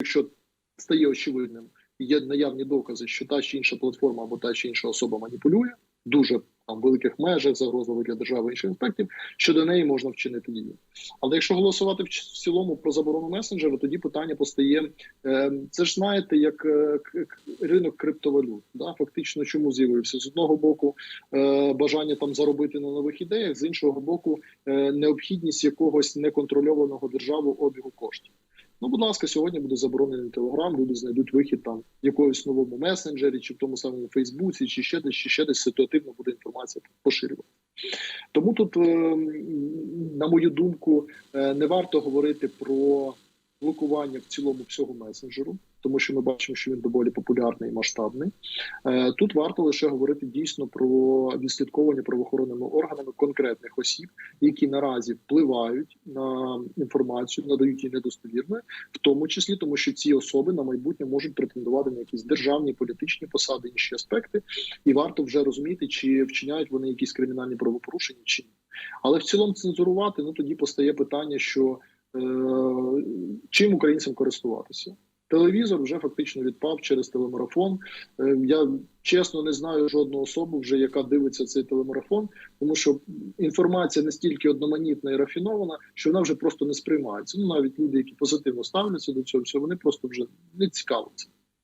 якщо стає очевидним, є наявні докази, що та чи інша платформа або та чи інша особа маніпулює дуже там великих межах, загрозливих для держави інших аспектів, щодо неї можна вчинити дії. Але якщо голосувати в цілому про заборону месенджеру, тоді питання постає: е, це ж знаєте, як е, ринок криптовалют. Да? Фактично, чому з'явився з одного боку е, бажання там заробити на нових ідеях, з іншого боку, е, необхідність якогось неконтрольованого державу обігу коштів. Ну, будь ласка, сьогодні буде заборонений телеграм. Люди знайдуть вихід там в якоїсь новому месенджері, чи в тому самому Фейсбуці, чи ще десь, чи ще десь ситуативно буде інформація поширювати. Тому тут, е, на мою думку, е, не варто говорити про блокування в цілому всього месенджеру, тому що ми бачимо, що він доволі популярний і масштабний. Е, Тут варто лише говорити дійсно про відслідковування правоохоронними органами конкретних осіб, які наразі впливають на інформацію, надають її недостовірною, в тому числі тому, що ці особи на майбутнє можуть претендувати на якісь державні політичні посади, інші аспекти, і варто вже розуміти, чи вчиняють вони якісь кримінальні правопорушення чи ні. Але в цілому цензурувати ну тоді постає питання, що чим українцям користуватися. Телевізор вже фактично відпав через телемарафон. Е, Я чесно не знаю жодну особу, вже яка дивиться цей телемарафон, тому що інформація настільки одноманітна і рафінована, що вона вже просто не сприймається. Ну навіть люди, які позитивно ставляться до цього, всього, вони просто вже не цікавляться.